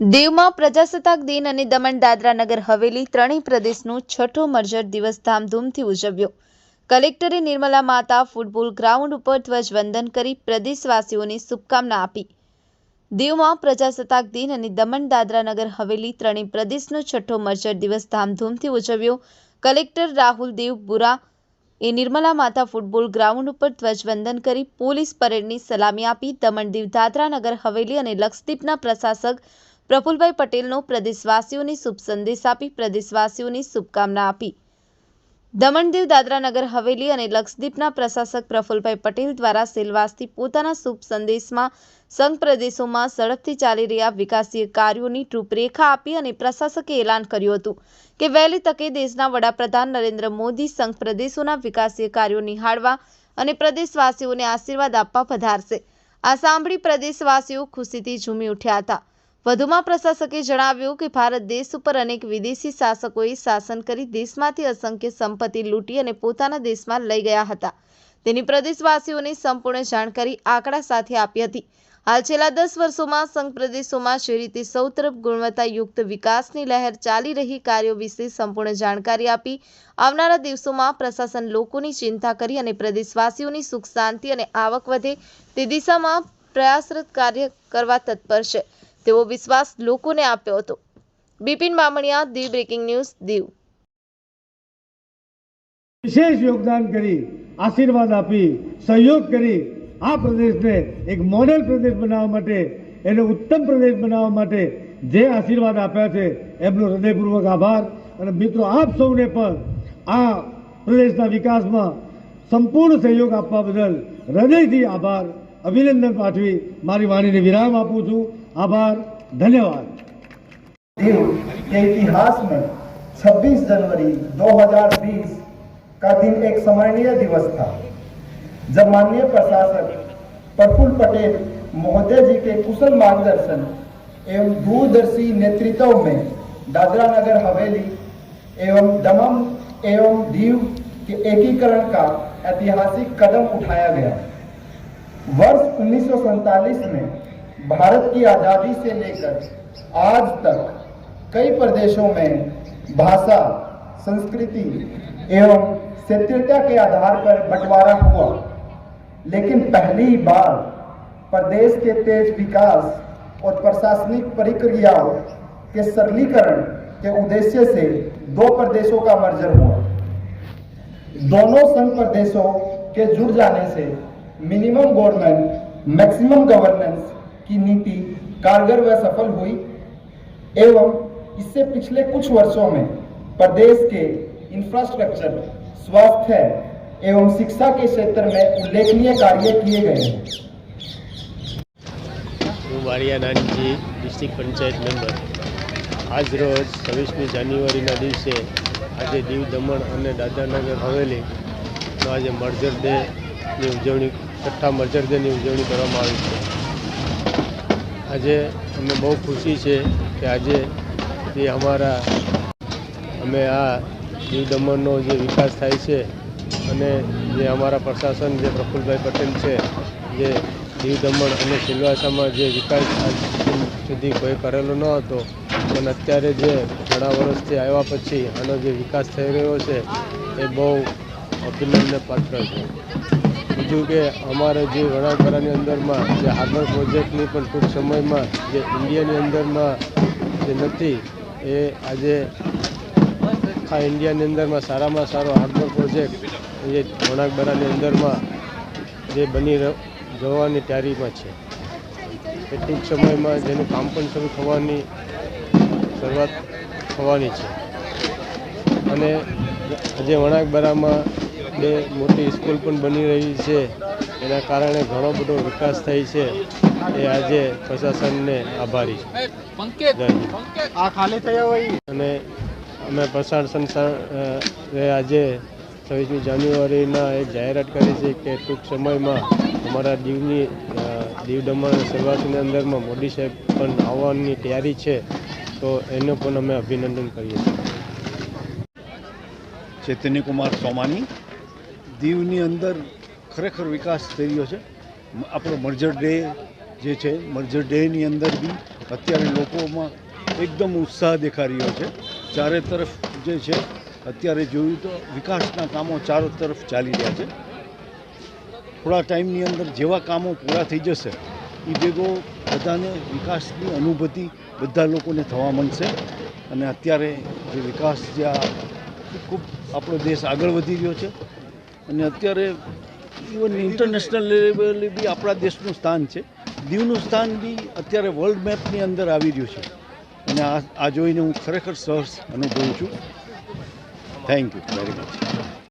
દીવમાં પ્રજાસત્તાક દિન અને દમણ દાદરા નગર હવેલી ત્રણેય પ્રદેશનું છઠ્ઠો મર્જર દિવસ ધામધૂમથી ઉજવ્યો. કલેક્ટરે નિર્મલા માતા ફૂટબોલ ગ્રાઉન્ડ ઉપર ધ્વજવંદન કરી પ્રદેશવાસીઓને શુભકામના આપી. દીવમાં પ્રજાસત્તાક દિન અને દમણ દાદરા નગર હવેલી ત્રણેય પ્રદેશનો છઠ્ઠો મર્જર દિવસ ધામધૂમથી ઉજવ્યો. કલેક્ટર રાહુલ દેવ બુરા એ નિર્મલા માતા ફૂટબોલ ગ્રાઉન્ડ ઉપર ધ્વજવંદન કરી પોલીસ પરેડની સલામી આપી દમણ દીવ દાદરા નગર હવેલી અને લક્ષદ્વીપના પ્રશાસક પ્રફુલભાઈ પટેલનો પ્રદેશવાસીઓને શુભ સંદેશ આપી પ્રદેશવાસીઓને શુભકામના આપી. દમણદીવ દાદરાનગર દાદરા નગર હવેલી અને લક્ષદ્વીપના પ્રશાસક પ્રફુલભાઈ પટેલ દ્વારા સેલવાસથી પોતાના શુભ સંદેશમાં સંઘ પ્રદેશોમાં ઝડપથી ચાલી રહ્યા વિકાસીય કાર્યોની રૂપરેખા આપી અને પ્રશાસકે એલાન કર્યું હતું કે વહેલી તકે દેશના વડાપ્રધાન નરેન્દ્ર મોદી સંઘ પ્રદેશોના વિકાસીય કાર્યો નિહાળવા અને પ્રદેશવાસીઓને આશીર્વાદ આપવા પધારશે. આ સાંભળી પ્રદેશવાસીઓ ખુશીથી ઝૂમી ઉઠ્યા હતા. વધુમાં પ્રશાસકે જણાવ્યું કે ભારત દેશ ઉપર અનેક વિદેશી શાસકોએ શાસન કરી દેશમાંથી અસંખ્ય સંપત્તિ લૂંટી અને પોતાના દેશમાં લઈ ગયા હતા. તેની પ્રદેશવાસીઓને સંપૂર્ણ જાણકારી આંકડા સાથે આપી હતી. હાલ છેલ્લા દસ વર્ષોમાં સંઘ પ્રદેશોમાં જે રીતે સૌ તરફ ગુણવત્તાયુક્ત વિકાસની લહેર ચાલી રહી કાર્યો વિશે સંપૂર્ણ જાણકારી આપી, આવનારા દિવસોમાં પ્રશાસન લોકોની ચિંતા કરી અને પ્રદેશવાસીઓની સુખ શાંતિ અને આવક વધે તે દિશામાં પ્રયાસરત કાર્ય કરવા તત્પર છે. તેવો વિશ્વાસ લોકોને આપ્યો હતો. Bipin Bamaniya Diu breaking news, Diu. વિશેષ યોગદાન કરી, આશીર્વાદ આપી, સહયોગ કરી, આ પ્રદેશને એક મોડેલ પ્રદેશ બનાવવા માટે, એને ઉત્તમ પ્રદેશ બનાવવા માટે જે આશીર્વાદ આપ્યા છે, એમનો હૃદયપૂર્વક આભાર. અને મિત્રો, આપ સૌને પણ આ પ્રદેશના વિકાસમાં સંપૂર્ણ સહયોગ આપવા બદલ હૃદયથી આભાર. અભિનંદન પાઠવી. મારી વાણીને વિરામ આપું છું. आभार, धन्यवाद। के इतिहास में 26 जनवरी 2020 का दिन एक स्मरणीय दिवस था, जब माननीय प्रशासक प्रफुल्ल पटेल, महोदय जी के कुशल मार्गदर्शन एवं दूरदर्शी नेतृत्व में दादरा नगर हवेली एवं दमम एवं दीव के एकीकरण का ऐतिहासिक कदम उठाया गया। वर्ष उन्नीस में भारत की आज़ादी से लेकर आज तक कई प्रदेशों में भाषा, संस्कृति एवं क्षेत्रीयता के आधार पर बंटवारा हुआ। लेकिन पहली बार प्रदेश के तेज विकास और प्रशासनिक प्रक्रियाओं के सरलीकरण के उद्देश्य से दो प्रदेशों का मर्जर हुआ। दोनों संघ प्रदेशों के जुड़ जाने से मिनिमम गवर्नमेंट मैक्सिमम गवर्नेंस की नीति कारगर व सफल हुई एवं इससे पिछले कुछ वर्षों में प्रदेश के इंफ्रास्ट्रक्चर स्वास्थ्य एवं शिक्षा के क्षेत्र में उल्लेखनीय कार्य किए गए हैं હું વાડિયા નાનજી ડિસ્ટ્રિક્ટ પંચાયત મેમ્બર આજ રોજ છવ્વીસમી જાન્યુઆરીના દિવસે આજે દીવ દમણ અને દાદરાનગર હવેલીનો આજે મર્જર ડેની ઉજવણી છઠ્ઠા મર્જર ડેની ઉજવણી કરવામાં આવી છે આજે અમને બહુ ખુશી છે કે આજે જે અમારા અમે આ દીવ દમણનો જે વિકાસ થાય છે અને જે અમારા પ્રશાસન જે પ્રફુલભાઈ પટેલ છે, જે દીવ દમણ અને સિલવાસામાં જે વિકાસ સુધી કોઈ કરેલો ન હતો, પણ અત્યારે જે ઘણા વર્ષથી આવ્યા પછી આનો જે વિકાસ થઈ રહ્યો છે, એ બહુ અભિનંદન પાત્ર છે. બીજું કે અમારે જે વણાકરાની અંદરમાં, જે હાર્બર પ્રોજેક્ટની પણ ટૂંક સમયમાં જે ઇન્ડિયાની અંદરમાં જે નથી, એ આજે આખા ઇન્ડિયાની અંદરમાં સારામાં સારો હાર્બર પ્રોજેક્ટ એ વણાકબરાની અંદરમાં જે બની જવાની તૈયારીમાં છે. એ ટૂંક સમયમાં જેનું કામ પણ શરૂ થવાની શરૂઆત થવાની છે. અને આજે વણાકબરામાં બે મોટી સ્કૂલ પણ બની રહી છે. એના કારણે ઘણો બધો વિકાસ થઈ છે. એ આજે પ્રશાસનને આભારી છે. અને અમે પ્રશાસન એ આજે છવ્વીસમી જાન્યુઆરીના એક જાહેરાત કરી છે કે ટૂંક સમયમાં અમારા દીવની દીવ દમણ સેવાસીની અંદરમાં મોદી સાહેબ પણ આવવાની તૈયારી છે. તો એનું પણ અમે અભિનંદન કરીએ છીએ. ચૈતન્ય કુમાર સોમાની દીવની અંદર ખરેખર વિકાસ થઈ રહ્યો છે. આપણો મર્જર ડે જે છે, મર્જર ડેની અંદર બી અત્યારે લોકોમાં એકદમ ઉત્સાહ દેખાઈ રહ્યો છે. ચારે તરફ જે છે, અત્યારે જોયું તો વિકાસના કામો ચારો તરફ ચાલી રહ્યા છે. થોડા ટાઈમની અંદર જેવા કામો પૂરા થઈ જશે એ ભેગો બધાને વિકાસની અનુભૂતિ બધા લોકોને થવા મળશે અને અત્યારે જે વિકાસ જે ખૂબ આપણો દેશ આગળ વધી રહ્યો છે અને અત્યારે ઇવન ઇન્ટરનેશનલ લેવલે બી આપણા દેશનું સ્થાન છે. દીવનું સ્થાન બી અત્યારે વર્લ્ડ મેપની અંદર આવી રહ્યું છે. અને આ આ જોઈને હું ખરેખર સહર્ષ અનુભવું છું. Thank you very much